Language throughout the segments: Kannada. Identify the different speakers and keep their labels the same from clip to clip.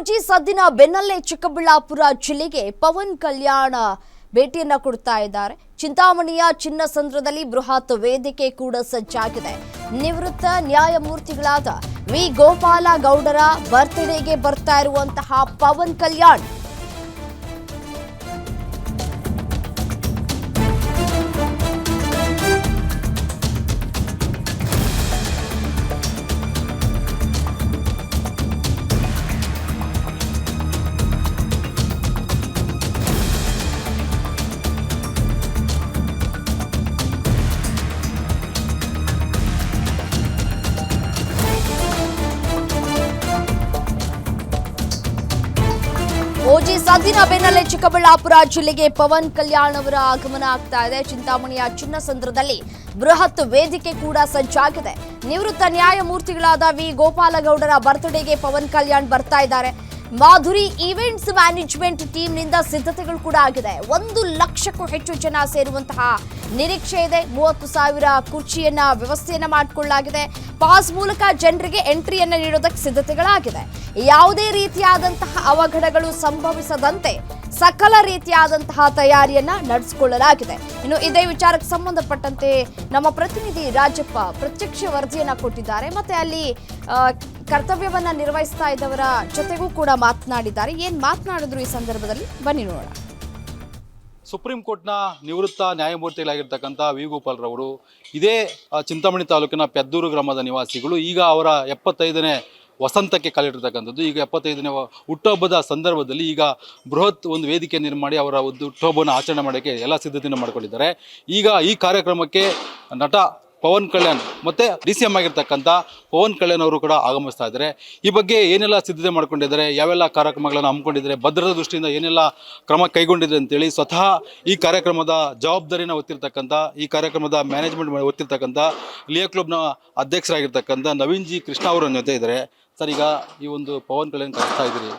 Speaker 1: ಓಜಿ ಸದ್ದಿನ ಬೆನ್ನಲ್ಲೇ ಚಿಕ್ಕಬಳ್ಳಾಪುರ ಜಿಲ್ಲೆಗೆ ಪವನ್ ಕಲ್ಯಾಣ ಭೇಟಿಯನ್ನ ಕೊಡ್ತಾ ಇದ್ದಾರೆ. ಚಿಂತಾಮಣಿಯ ಚಿನ್ನಸಂದ್ರದಲ್ಲಿ ಬೃಹತ್ ವೇದಿಕೆ ಕೂಡ ಸಜ್ಜಾಗಿದೆ. ನಿವೃತ್ತ ನ್ಯಾಯಮೂರ್ತಿಗಳಾದ ವಿ ಗೋಪಾಲ ಗೌಡರ ಬರ್ತ್ಡೇಗೆ ಬರ್ತಾ ಇರುವಂತಹ ಪವನ್ ಕಲ್ಯಾಣ್ ಓಜಿ ಸದ್ದಿನ ಬೆನ್ನಲ್ಲೇ ಚಿಕ್ಕಬಳ್ಳಾಪುರ ಜಿಲ್ಲೆಗೆ ಪವನ್ ಕಲ್ಯಾಣ್ ಅವರ ಆಗಮನ ಆಗ್ತಾ ಇದೆ. ಚಿಂತಾಮಣಿಯ ಚಿನ್ನಸಂದ್ರದಲ್ಲಿ ಬೃಹತ್ ವೇದಿಕೆ ಕೂಡ ಸಜ್ಜಾಗಿದೆ. ನಿವೃತ್ತ ನ್ಯಾಯಮೂರ್ತಿಗಳಾದ ವಿ ಗೋಪಾಲಗೌಡರ ಬರ್ತ್ಡೇಗೆ ಪವನ್ ಕಲ್ಯಾಣ್ ಬರ್ತಾ ಇದ್ದಾರೆ. ಮಾಧುರಿ ಈವೆಂಟ್ಸ್ ಮ್ಯಾನೇಜ್ಮೆಂಟ್ ಟೀಮ್ನಿಂದ ಸಿದ್ಧತೆಗಳು ಕೂಡ ಆಗಿದೆ. ಒಂದು ಲಕ್ಷಕ್ಕೂ ಹೆಚ್ಚು ಜನ ಸೇರುವಂತಹ ನಿರೀಕ್ಷೆ ಇದೆ. ಮೂವತ್ತು ಸಾವಿರ ಕುರ್ಚಿಯನ್ನ ವ್ಯವಸ್ಥೆಯನ್ನ ಮಾಡಿಕೊಳ್ಳಲಾಗಿದೆ. ಪಾಸ್ ಮೂಲಕ ಜನರಿಗೆ ಎಂಟ್ರಿಯನ್ನ ನೀಡೋದಕ್ಕೆ ಸಿದ್ಧತೆಗಳಾಗಿದೆ. ಯಾವುದೇ ರೀತಿಯಾದಂತಹ ಅವಘಡಗಳು ಸಂಭವಿಸದಂತೆ ಸಕಲ ರೀತಿಯಾದಂತಹ ತಯಾರಿಯನ್ನ ನಡೆಸಿಕೊಳ್ಳಲಾಗಿದೆ. ಇನ್ನು ಇದೇ ವಿಚಾರಕ್ಕೆ ಸಂಬಂಧಪಟ್ಟಂತೆ ನಮ್ಮ ಪ್ರತಿನಿಧಿ ರಾಜಪ್ಪ ಪ್ರತ್ಯಕ್ಷ ವರದಿಯನ್ನ ಕೊಟ್ಟಿದ್ದಾರೆ. ಮತ್ತೆ ಅಲ್ಲಿ ಕರ್ತವ್ಯವನ್ನ ನಿರ್ವಹಿಸ್ತಾ ಇದ್ದವರ ಜೊತೆಗೂ ಕೂಡ ಮಾತನಾಡಿದ್ದಾರೆ. ಏನ್ ಮಾತನಾಡಿದ್ರು ಈ ಸಂದರ್ಭದಲ್ಲಿ? ಬನ್ನಿ ನೋಡೋಣ.
Speaker 2: ಸುಪ್ರೀಂ ಕೋರ್ಟ್ನ ನಿವೃತ್ತ ನ್ಯಾಯಮೂರ್ತಿಗಳಾಗಿರ್ತಕ್ಕಂಥ ವಿ. ಗೋಪಾಲ್ರವರು ಇದೇ ಚಿಂತಾಮಣಿ ತಾಲೂಕಿನ ಪೆದ್ದೂರು ಗ್ರಾಮದ ನಿವಾಸಿಗಳು, ಈಗ ಅವರ ಎಪ್ಪತ್ತೈದನೇ ವಸಂತಕ್ಕೆ ಕಾಲಿಟ್ಟಿರ್ತಕ್ಕಂಥದ್ದು ಈಗ ಎಪ್ಪತ್ತೈದನೇ ಹುಟ್ಟುಹಬ್ಬದ ಸಂದರ್ಭದಲ್ಲಿ ಈಗ ಬೃಹತ್ ಒಂದು ವೇದಿಕೆ ನಿರ್ಮಾಣ ಅವರ ಒಂದು ಹುಟ್ಟುಹಬ್ಬವನ್ನು ಆಚರಣೆ ಮಾಡೋಕ್ಕೆ ಎಲ್ಲ ಸಿದ್ಧತೆಯನ್ನು ಮಾಡಿಕೊಂಡಿದ್ದಾರೆ. ಈಗ ಈ ಕಾರ್ಯಕ್ರಮಕ್ಕೆ ನಟ ಪವನ್ ಕಲ್ಯಾಣ್ ಮತ್ತು ಡಿ ಸಿ ಎಂ ಆಗಿರ್ತಕ್ಕಂಥ ಪವನ್ ಕಲ್ಯಾಣ್ ಅವರು ಕೂಡ ಆಗಮಿಸ್ತಾ ಇದ್ದಾರೆ. ಈ ಬಗ್ಗೆ ಏನೆಲ್ಲ ಸಿದ್ಧತೆ ಮಾಡ್ಕೊಂಡಿದ್ದಾರೆ, ಯಾವೆಲ್ಲ ಕಾರ್ಯಕ್ರಮಗಳನ್ನು ಹಮ್ಮಿಕೊಂಡಿದ್ದಾರೆ, ಭದ್ರತಾ ದೃಷ್ಟಿಯಿಂದ ಏನೆಲ್ಲ ಕ್ರಮ ಕೈಗೊಂಡಿದೆ ಅಂತೇಳಿ ಸ್ವತಃ ಈ ಕಾರ್ಯಕ್ರಮದ ಜವಾಬ್ದಾರಿನ ಹೊತ್ತಿರ್ತಕ್ಕಂಥ, ಈ ಕಾರ್ಯಕ್ರಮದ ಮ್ಯಾನೇಜ್ಮೆಂಟ್ ಹೊತ್ತಿರ್ತಕ್ಕಂಥ ಲಿಯೋ ಕ್ಲಬ್ನ ಅಧ್ಯಕ್ಷರಾಗಿರ್ತಕ್ಕಂಥ ನವೀನ್ ಜಿ ಕೃಷ್ಣ ಅವರ ಜೊತೆ ಇದ್ದಾರೆ. ಸರ್, ಈಗ ಈ ಒಂದು ಪವನ್ ಕಲ್ಯಾಣ್ ಕಳಿಸ್ತಾ ಇದ್ದೀರಿ.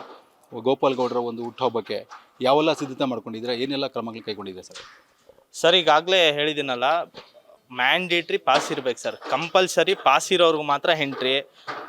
Speaker 2: ಗೋಪಾಲ್ ಗೌಡರ ಒಂದು ಹುಟ್ಟುಹಬ್ಬಕ್ಕೆ ಯಾವೆಲ್ಲ ಸಿದ್ಧತೆ ಮಾಡ್ಕೊಂಡಿದ್ದೀರಾ? ಏನೆಲ್ಲ ಕ್ರಮಗಳು ಕೈಗೊಂಡಿದೆ ಸರ್?
Speaker 3: ಸರ್, ಈಗಾಗಲೇ ಹೇಳಿದ್ದೀನಲ್ಲ ಮ್ಯಾಂಡೇಟ್ರಿ ಪಾಸ್ ಇರ್ಬೇಕು ಸರ್ ಕಂಪಲ್ಸರಿ ಪಾಸ್ ಇರೋರ್ಗು ಮಾತ್ರ ಎಂಟ್ರಿ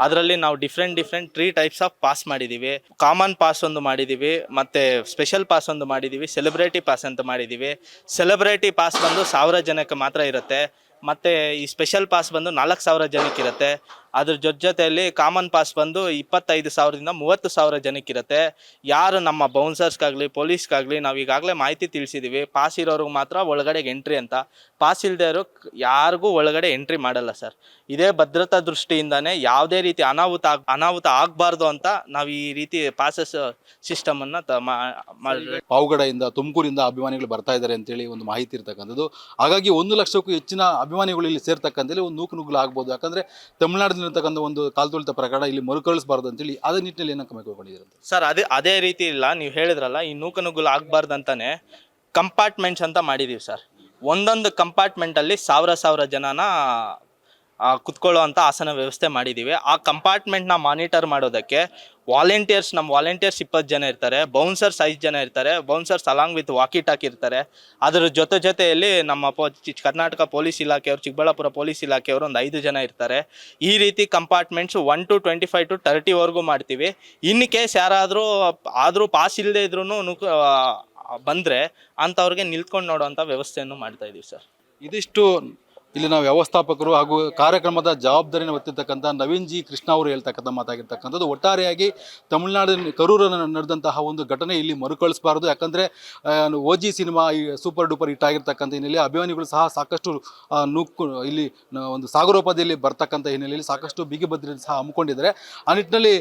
Speaker 3: ಅದರಲ್ಲಿ ನಾವು different different three types of pass ಮಾಡಿದ್ದೀವಿ ಕಾಮನ್ ಪಾಸ್ ಒಂದು ಮಾಡಿದ್ದೀವಿ ಮತ್ತು ಸ್ಪೆಷಲ್ ಪಾಸ್ ಒಂದು ಮಾಡಿದ್ದೀವಿ ಸೆಲೆಬ್ರಿಟಿ ಪಾಸ್ ಅಂತ ಮಾಡಿದ್ದೀವಿ ಸೆಲೆಬ್ರಿಟಿ ಪಾಸ್ ಬಂದು ಸಾವಿರ ಜನಕ್ಕೆ ಮಾತ್ರ ಇರುತ್ತೆ. ಮತ್ತು ಈ ಸ್ಪೆಷಲ್ ಪಾಸ್ ಬಂದು ನಾಲ್ಕು ಸಾವಿರ ಜನಕ್ಕೆ ಇರುತ್ತೆ. ಅದ್ರ ಜೊತೆ ಜೊತೆಯಲ್ಲಿ ಕಾಮನ್ ಪಾಸ್ ಬಂದು ಇಪ್ಪತ್ತೈದು ಸಾವಿರದಿಂದ ಮೂವತ್ತು ಸಾವಿರ ಜನಕ್ಕಿರುತ್ತೆ. ಯಾರು ನಮ್ಮ ಬೌನ್ಸರ್ಸ್ಗಾಗಲಿ ಪೊಲೀಸ್ಗಾಗಲಿ ನಾವು ಈಗಾಗಲೇ ಮಾಹಿತಿ ತಿಳಿಸಿದ್ದೀವಿ ಪಾಸ್ ಇರೋರಿಗೆ ಮಾತ್ರ ಒಳಗಡೆಗೆ ಎಂಟ್ರಿ ಅಂತ. ಪಾಸ್ ಇಲ್ಲದೆ ಇರೋ ಯಾರಿಗೂ ಒಳಗಡೆ ಎಂಟ್ರಿ ಮಾಡಲ್ಲ ಸರ್. ಇದೇ ಭದ್ರತಾ ದೃಷ್ಟಿಯಿಂದಾನೇ ಯಾವುದೇ ರೀತಿ ಅನಾಹುತ ಆಗ್, ಅನಾಹುತ ಆಗಬಾರ್ದು ಅಂತ ನಾವು ಈ ರೀತಿ ಪಾಸಸ್ ಸಿಸ್ಟಮನ್ನು ತ ಮಾಡಿ
Speaker 2: ಪಾವಗಡದಿಂದ ತುಮಕೂರಿಂದ ಅಭಿಮಾನಿಗಳು ಬರ್ತಾ ಇದ್ದಾರೆ ಅಂತೇಳಿ ಒಂದು ಮಾಹಿತಿ ಇರ್ತಕ್ಕಂಥದ್ದು. ಹಾಗಾಗಿ ಒಂದು ಲಕ್ಷಕ್ಕೂ ಹೆಚ್ಚಿನ ಅಭಿಮಾನಿಗಳು ಇಲ್ಲಿ ಸೇರ್ತಕ್ಕಂಥಲ್ಲಿ ಒಂದು ನೂಕು ನುಗ್ಗಲು ಆಗ್ಬೋದು. ಯಾಕಂದ್ರೆ ತಮಿಳುನಾಡಿನಲ್ಲಿರ್ತಕ್ಕಂಥ ಒಂದು ಕಾಲ್ತುಳಿತ ಪ್ರಕರಣ ಇಲ್ಲಿ ಮರುಕಳಿಸಬಾರ್ದು ಅಂತೇಳಿ ಅದೇ ನಿಟ್ಟಿನಲ್ಲಿ ಏನೋ ಕ್ರಮ ಕೈಗೊಂಡಿದ್ದಾರೆ
Speaker 3: ಸರ್, ಅದೇ ಅದೇ ರೀತಿ ಇಲ್ಲ. ನೀವು ಹೇಳಿದ್ರಲ್ಲ, ಈ ನೂಕನುಗ್ಗುಲು ಆಗಬಾರ್ದು ಅಂತಾನೆ ಕಂಪಾರ್ಟ್ಮೆಂಟ್ಸ್ ಅಂತ ಮಾಡಿದ್ದೀವಿ ಸರ್. ಒಂದೊಂದು ಕಂಪಾರ್ಟ್ಮೆಂಟಲ್ಲಿ ಸಾವಿರ ಸಾವಿರ ಜನನ ಕುತ್ಕೊಳ್ಳೋ ಅಂತ ಆಸನ ವ್ಯವಸ್ಥೆ ಮಾಡಿದ್ದೀವಿ ಆ ಕಂಪಾರ್ಟ್ಮೆಂಟ್ನ ಮಾನಿಟರ್ ಮಾಡೋದಕ್ಕೆ ವಾಲಂಟಿಯರ್ಸ್ ನಮ್ಮ ವಾಲಂಟಿಯರ್ಸ್ ಇಪ್ಪತ್ತು ಜನ ಇರ್ತಾರೆ. ಬೌನ್ಸರ್ಸ್ ಐದು ಜನ ಇರ್ತಾರೆ. Bouncers along with walkie talkie ಇರ್ತಾರೆ. ಅದರ ಜೊತೆ ಜೊತೆಯಲ್ಲಿ ನಮ್ಮ ಕರ್ನಾಟಕ ಪೊಲೀಸ್ ಇಲಾಖೆಯವರು, ಚಿಕ್ಕಬಳ್ಳಾಪುರ ಪೊಲೀಸ್ ಇಲಾಖೆಯವರು ಒಂದು ಐದು ಜನ ಇರ್ತಾರೆ. ಈ ರೀತಿ compartments one to twenty five to ತರ್ಟಿವರೆಗೂ ಮಾಡ್ತೀವಿ. ಇನ್ ಕೇಸ್ ಯಾರಾದರೂ, ಆದರೂ ಪಾಸ್ ಇಲ್ಲದೆ ಇದ್ರೂ ಬಂದರೆ ಅಂಥವ್ರಿಗೆ ನಿಲ್ತ್ಕೊಂಡು ನೋಡೋವಂಥ ವ್ಯವಸ್ಥೆಯನ್ನು ಮಾಡ್ತಾ ಇದ್ದೀವಿ ಸರ್.
Speaker 2: ಇದಿಷ್ಟು ಇಲ್ಲಿನ ವ್ಯವಸ್ಥಾಪಕರು ಹಾಗೂ ಕಾರ್ಯಕ್ರಮದ ಜವಾಬ್ದಾರಿನ ಹೊತ್ತಿರ್ತಕ್ಕಂಥ ನವೀನ್ ಜಿ ಕೃಷ್ಣ ಅವರು ಹೇಳ್ತಕ್ಕಂಥ ಮಾತಾಗಿರ್ತಕ್ಕಂಥದ್ದು ಒಟ್ಟಾರೆಯಾಗಿ ತಮಿಳುನಾಡಿನ ಕರೂರನ್ನು ನಡೆದಂತಹ ಒಂದು ಘಟನೆ ಇಲ್ಲಿ ಮರುಕಳಿಸಬಾರದು. ಯಾಕಂದರೆ ಓ ಜಿ ಸಿನಿಮಾ ಈ ಸೂಪರ್ ಡೂಪರ್ ಹಿಟ್ ಆಗಿರ್ತಕ್ಕಂಥ ಹಿನ್ನೆಲೆಯಲ್ಲಿ ಅಭಿಮಾನಿಗಳು ಸಹ ಸಾಕಷ್ಟು ನೂಕು, ಇಲ್ಲಿ ಒಂದು ಸಾಗರೋಪದಲ್ಲಿ ಬರ್ತಕ್ಕಂಥ ಹಿನ್ನೆಲೆಯಲ್ಲಿ ಸಾಕಷ್ಟು ಬಿಗಿ ಸಹ ಹಮ್ಮಿಕೊಂಡಿದ್ದಾರೆ. ಆ ನಿಟ್ಟಿನಲ್ಲಿ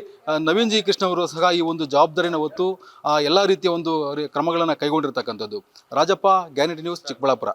Speaker 2: ನವೀನ್ ಜಿ ಕೃಷ್ಣ ಅವರು ಸಹ ಈ ಒಂದು ಜವಾಬ್ದಾರಿನ ಹೊತ್ತು ಎಲ್ಲ ರೀತಿಯ ಒಂದು ಕ್ರಮಗಳನ್ನು ಕೈಗೊಂಡಿರ್ತಕ್ಕಂಥದ್ದು. Rajappa, Guarantee News, Chikkaballapur.